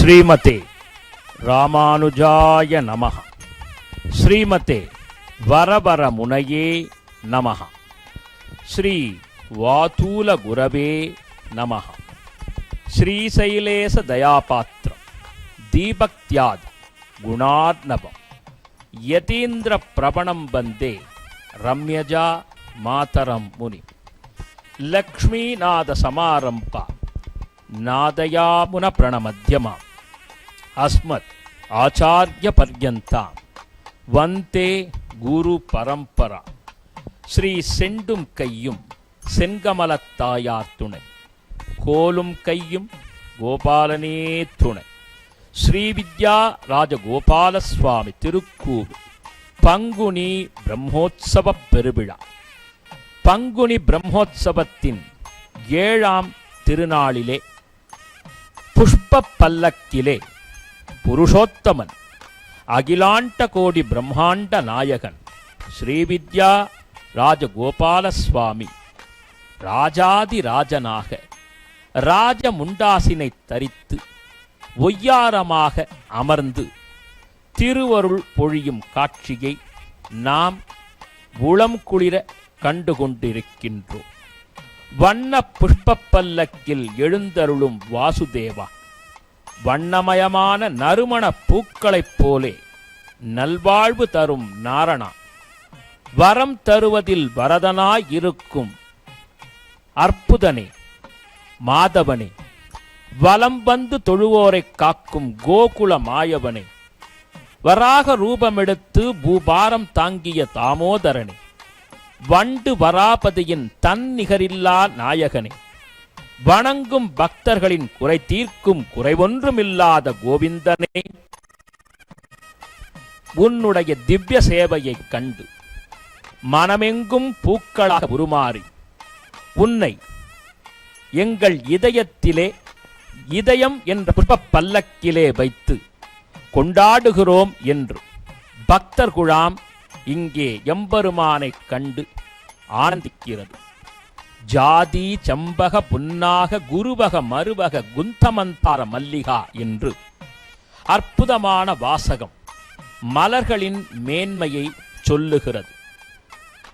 శ్రీమతే రామానుజాయ నమ. శ్రీమతే వరవరమునయే నమ. శ్రీ వాతూల గురవే నమ. శ్రీశైలేశ దయాపాత్ర దీపక్త్యాద గుణార్ణవం యతీంద్ర ప్రవణం వందే రమ్యజా మాతరం ముని లక్ష్మీనాథ సమారంప నాదయామున ప్రణమధ్యమా. பிரணமத்தியமாம் அஸ்மத் ஆச்சாரிய பர்யந்தாம் வந்தே குரு பரம்பரா ஸ்ரீ செண்டும் கையும் செங்கமலத்தாயார் துணை கோலும் கையும் கோபாலனே துணை ஸ்ரீவித்யா ராஜகோபால சுவாமி திருக்கூவு பங்குனி பிரம்மோத்சவ பெருவிழா பங்குனி பிரம்மோத்சவத்தின் ஏழாம் திருநாளிலே புஷ்ப பல்லக்கிலே புருஷோத்தமன் அகிலாண்ட கோடி பிரம்மாண்ட நாயகன் ஸ்ரீவித்யா ராஜகோபால சுவாமி ராஜாதி ராஜனாக ராஜமுண்டாசினை தரித்து ஒய்யாரமாக அமர்ந்து திருவருள் பொழியும் காட்சியை நாம் உளம் குளிர கண்டு கொண்டிருக்கின்றோம் வண்ண புஷ்பப்பல்லக்கில் எழுந்தருளும் வாசுதேவா வண்ணமயமான நறுமண பூக்களைப் போலே நல்வாழ்வு தரும் நாரணா. வரம் தருவதில் வரதனாய் இருக்கும் அற்புதனே மாதவனே வலம் வந்து தொழுவோரைக் காக்கும் கோகுல மாயவனே வராக ரூபமெடுத்து பூபாரம் தாங்கிய தாமோதரனே வண்டு வராபதியின் தன்னிகரில்லா நாயகனே. வணங்கும் பக்தர்களின் குறை தீர்க்கும் குறைவொன்றுமில்லாத கோவிந்தனே. உன்னுடைய திவ்ய சேவையைக் கண்டு மனமெங்கும் பூக்களாக உருமாறி உன்னை எங்கள் இதயத்திலே இதயம் என்ற புஷ்ப பல்லக்கிலே வைத்து கொண்டாடுகிறோம் என்று பக்தர் குழாம் இங்கே எம்பெருமானைக் கண்டு ஆனந்திக்கிறது. ஜாதி சம்பக புன்னாக குருவக மருவக குந்தமந்தார மல்லிகா என்று அற்புதமான வாசகம் மலர்களின் மேன்மையை சொல்லுகிறது.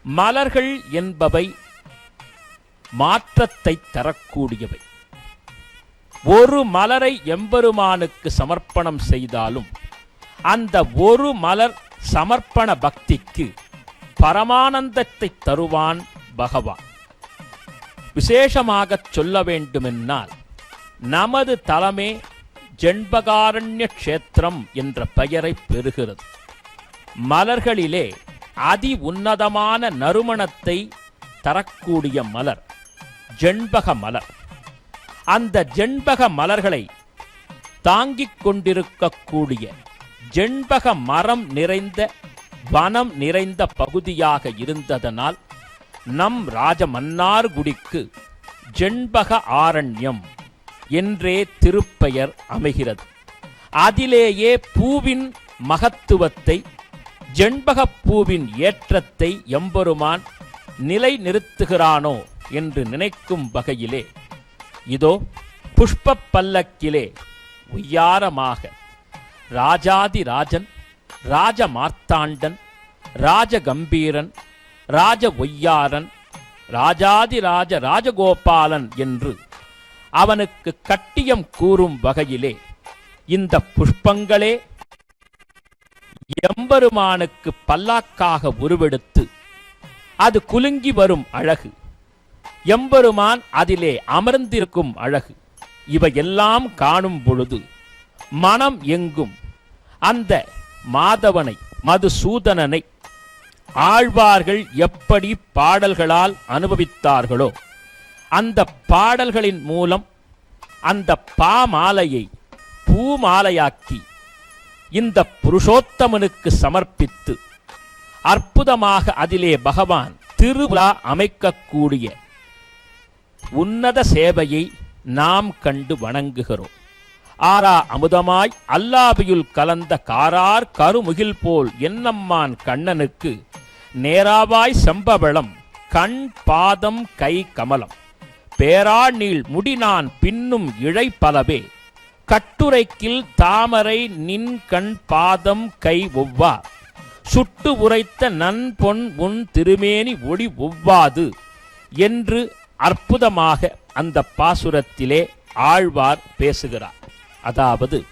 மலர்கள் என்பவை மாற்றத்தை தரக்கூடியவை. ஒரு மலரை எம்பெருமானுக்கு சமர்ப்பணம் செய்தாலும் அந்த ஒரு மலர் சமர்ப்பண பக்திக்கு பரமானந்தத்தை தருவான் பகவான். விசேஷமாகச் சொல்ல வேண்டுமென்னால் நமது தலமே ஜெண்பகாரண்ய க்ஷேத்திரம் என்ற பெயரை பெறுகிறது. மலர்களிலே அதி உன்னதமான நறுமணத்தை தரக்கூடிய மலர் ஜெண்பக மலர். அந்த ஜெண்பக மலர்களை தாங்கிக் கொண்டிருக்கக்கூடிய ஜெண்பக மரம் நிறைந்த வனம் நிறைந்த பகுதியாக இருந்ததனால் நம் ராஜமன்னார்குடிக்கு ஜெண்பக ஆரண்யம் என்றே திருப்பெயர் அமைகிறது. அதிலேயே பூவின் மகத்துவத்தை ஜெண்பகப் பூவின் ஏற்றத்தை எம்பெருமான் நிலை நிறுத்துகிறானோ என்று நினைக்கும் வகையிலே இதோ புஷ்பப் பல்லக்கிலே உய்யாரமாக ராஜாதி ராஜன் ராஜமார்த்தாண்டன் ராஜகம்பீரன் ராஜ ஒய்யாரன் ராஜாதி ராஜ ராஜகோபாலன் என்று அவனுக்கு கட்டியம் கூறும் வகையிலே இந்த புஷ்பங்களே எம்பெருமானுக்கு பல்லாக்காக உருவெடுத்து அது குலுங்கி வரும் அழகு. எம்பெருமான் அதிலே அமர்ந்திருக்கும் அழகு. இவையெல்லாம் காணும் பொழுது மனம் எங்கும் அந்த மாதவனை மதுசூதனனை ஆழ்வார்கள் எப்படி பாடல்களால் அனுபவித்தார்களோ அந்த பாடல்களின் மூலம் அந்த பாமாலையை பூமாலையாக்கி இந்த புருஷோத்தமனுக்கு சமர்ப்பித்து அற்புதமாக அதிலே பகவான் திருவிழா அமைக்கக்கூடிய உன்னத சேவையை நாம் கண்டு வணங்குகிறோம். ஆரா அமுதமாய் அல்லாபியுள் கலந்த காரார் கருமுகில் போல் என்னம்மான் கண்ணனுக்கு நேராவாய் செம்பவளம் கண் பாதம் கை கமலம். பேரா நீள் முடினான் பின்னும் இழை பலவே கட்டுரைக்கில் தாமரை நின் கண் பாதம் கை ஒவ்வா சுட்டு உரைத்த நன்பொன் உன் திருமேனி ஒளி ஒவ்வாது என்று அற்புதமாக அந்த பாசுரத்திலே ஆழ்வார் பேசுகிறார். அதாவது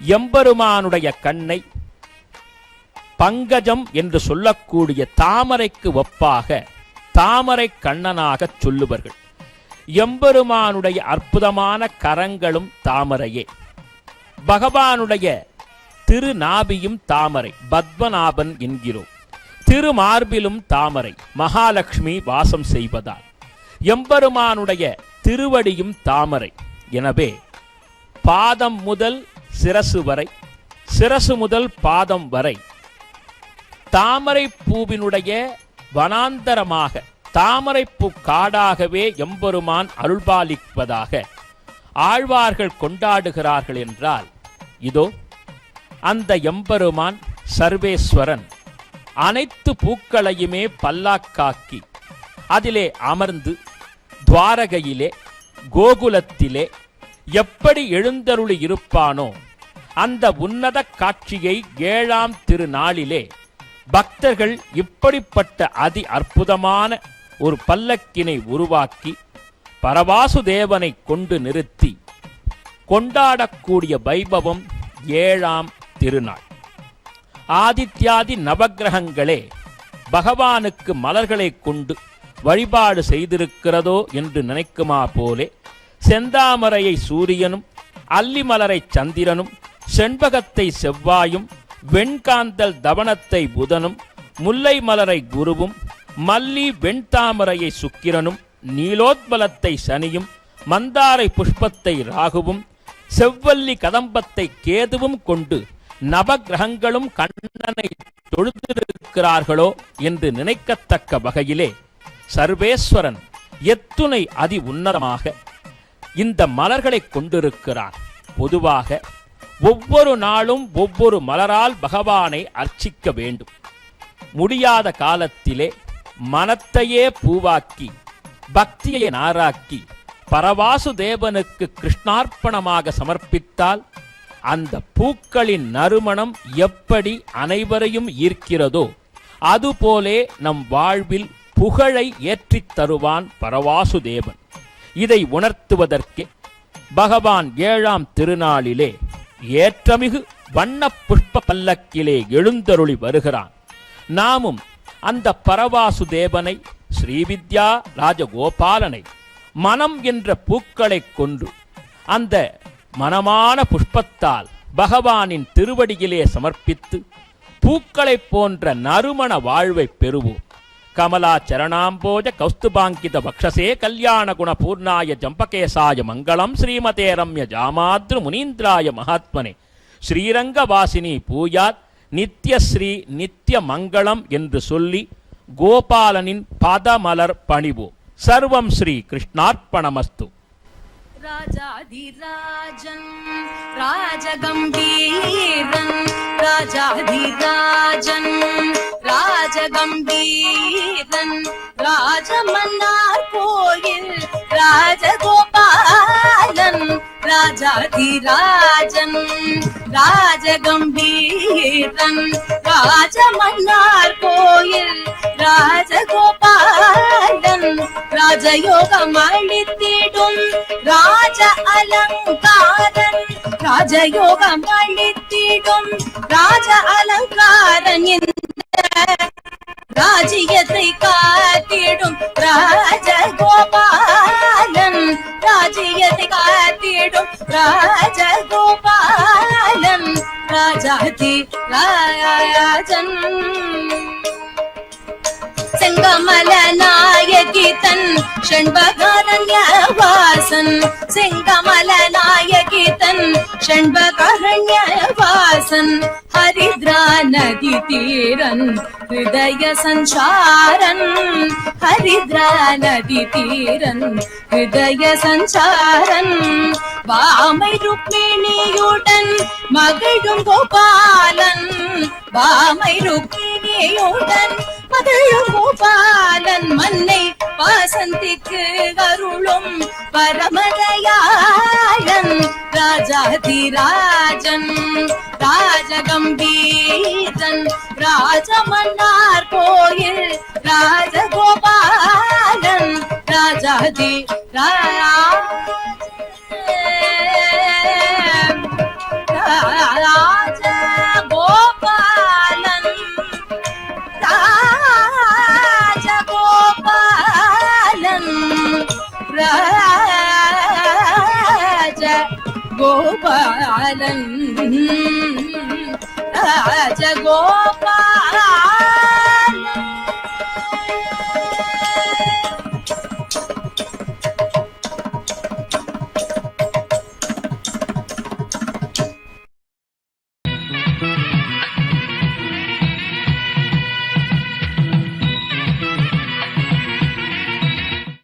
எம்பெருமானுடைய கண்ணை பங்கஜம் என்று சொல்லக்கூடிய தாமரைக்கு ஒப்பாக தாமரை கண்ணனாகச் சொல்லுவர்கள் எம்பெருமானுடைய அற்புதமான கரங்களும் தாமரையே. பகவானுடைய திருநாபியும் தாமரை பத்மநாபன் என்கிறோம். திருமார்பிலும் தாமரை மகாலட்சுமி வாசம் செய்வதால். எம்பெருமானுடைய திருவடியும் தாமரை. எனவே பாதம் முதல் சிரசு வரை சிரசு முதல் பாதம் வரை தாமரை பூவினுடைய வனாந்தரமாக தாமரைப்பூ காடாகவே எம்பெருமான் அருள்பாலிப்பதாக ஆழ்வார்கள் கொண்டாடுகிறார்கள் என்றால் இதோ அந்த எம்பெருமான் சர்வேஸ்வரன் அனைத்து பூக்களையுமே பல்லாக்காக்கி அதிலே அமர்ந்து துவாரகையிலே கோகுலத்திலே எப்படி எழுந்தருளி இருப்பானோ அந்த உன்னத காட்சியை ஏழாம் திருநாளிலே பக்தர்கள் இப்படிப்பட்ட அதி அற்புதமான ஒரு பல்லக்கினை உருவாக்கி பரவாசுதேவனை கொண்டு நிறுத்தி கொண்டாடக்கூடிய வைபவம் ஏழாம் திருநாள். ஆதித்யாதி நவக்கிரகங்களே பகவானுக்கு மலர்களை கொண்டு வழிபாடு செய்திருக்கிறதோ என்று நினைக்குமா போலே செந்தாமரையை சூரியனும் அல்லிமலரை சந்திரனும் செண்பகத்தை செவ்வாயும் வெண்காந்தல் தவனத்தை புதனும் முல்லை மலரை குருவும் மல்லி வெண்தாமரையை சுக்கிரனும் நீலோத்பலத்தை சனியும் மந்தாரை புஷ்பத்தை ராகுவும் செவ்வல்லி கதம்பத்தை கேதுவும் கொண்டு நவகிரகங்களும் கண்ணனை தொழுதிருக்கிறார்களோ என்று நினைக்கத்தக்க வகையிலே சர்வேஸ்வரன் எத்துணை அதி உன்னதமாக இந்த மலர்களை கொண்டிருக்கிறார். பொதுவாக ஒவ்வொரு நாளும் ஒவ்வொரு மலரால் பகவானை அர்ச்சிக்க வேண்டும். முடியாத காலத்திலே மனத்தையே பூவாக்கி பக்தியை நாராக்கி பரவாசு தேவனுக்கு கிருஷ்ணார்ப்பணமாக சமர்ப்பித்தால் அந்த பூக்களின் நறுமணம் எப்படி அனைவரையும் ஈர்க்கிறதோ அதுபோலே நம் வாழ்வில் புகழை ஏற்றித் தருவான் பரவாசுதேவன் இதை உணர்த்துவதற்கே பகவான் ஏழாம் திருநாளிலே ஏற்றமிகு வண்ண புஷ்ப பல்லக்கிலே எழுந்தருளி வருகிறான். நாமும் அந்த பரவாசுதேவனை ஸ்ரீவித்யா ராஜகோபாலனை மனம் என்ற பூக்களைக் கொண்டு அந்த மனமான புஷ்பத்தால் பகவானின் திருவடியிலே சமர்ப்பித்து பூக்களைப் போன்ற நறுமண வாழ்வைப் பெறுவோம். கமலா சரணாம்போஜ கௌஸ்துபாங்கித பக்ஷசே கல்யாண குண பூர்ணாய ஜம்பகேசாய மங்களம் ஸ்ரீமதே ரம்ய ஜாமாத்ரு முனீந்திராய மகாத்மனே. ஸ்ரீரங்கவாசினி பூயாத் நித்யஸ்ரீ நித்ய மங்களம் என்று சொல்லி கோபாலனின் பதமலர் பணிவோம் சர்வம் ஸ்ரீ கிருஷ்ணார்ப்பணமஸ்து. ராஜாதிராஜன் ராஜகம்பீரன் ராஜாதிராஜன் ராஜகம்பீரன் ராஜமன்னார் கோயில் ராஜகோபாலன் ராஜாதிராஜன் ராஜகம்பீரன் ராஜமன்னார் கோயில் ராஜகோபாலன் ராஜயோகம் அளித்திடும் ராஜ அலங்காரன் ராஜயோகம் அளித்திடும் ராஜ அலங்காரன் இந்த ராஜ்யத்தை காத்திடும் ராஜகோபாலன் ராஜ்யத்தை காத்திடும் ராஜகோபாலன் ராஜாதி ராஜன் ஷண்பகாரண்யவாசன் செங்கமல நாயகிதன் ஷண்பகாரண்யவாசன் ஹரித்ரா நதி தீரன் ஹிருதய சஞ்சாரன் ஹரித்ரா நதி தீரன் ஹிருதய சஞ்சாரன் வாமை ருக்மிணியுடன் மகிழும் கோபாலன் வாமை ருக்மிணியுடன் மகிழும் கோபாலன் மன்னை வாசந்திக்கு அருளும் பரமதயாளன் ராஜாதிராஜன் ராஜகம்பீரன் ராஜமன்னார் கோயில் ராஜகோபாலன் ராஜாதி ராஜகோபாலன் கோபாலன் ராஜகோபாலன்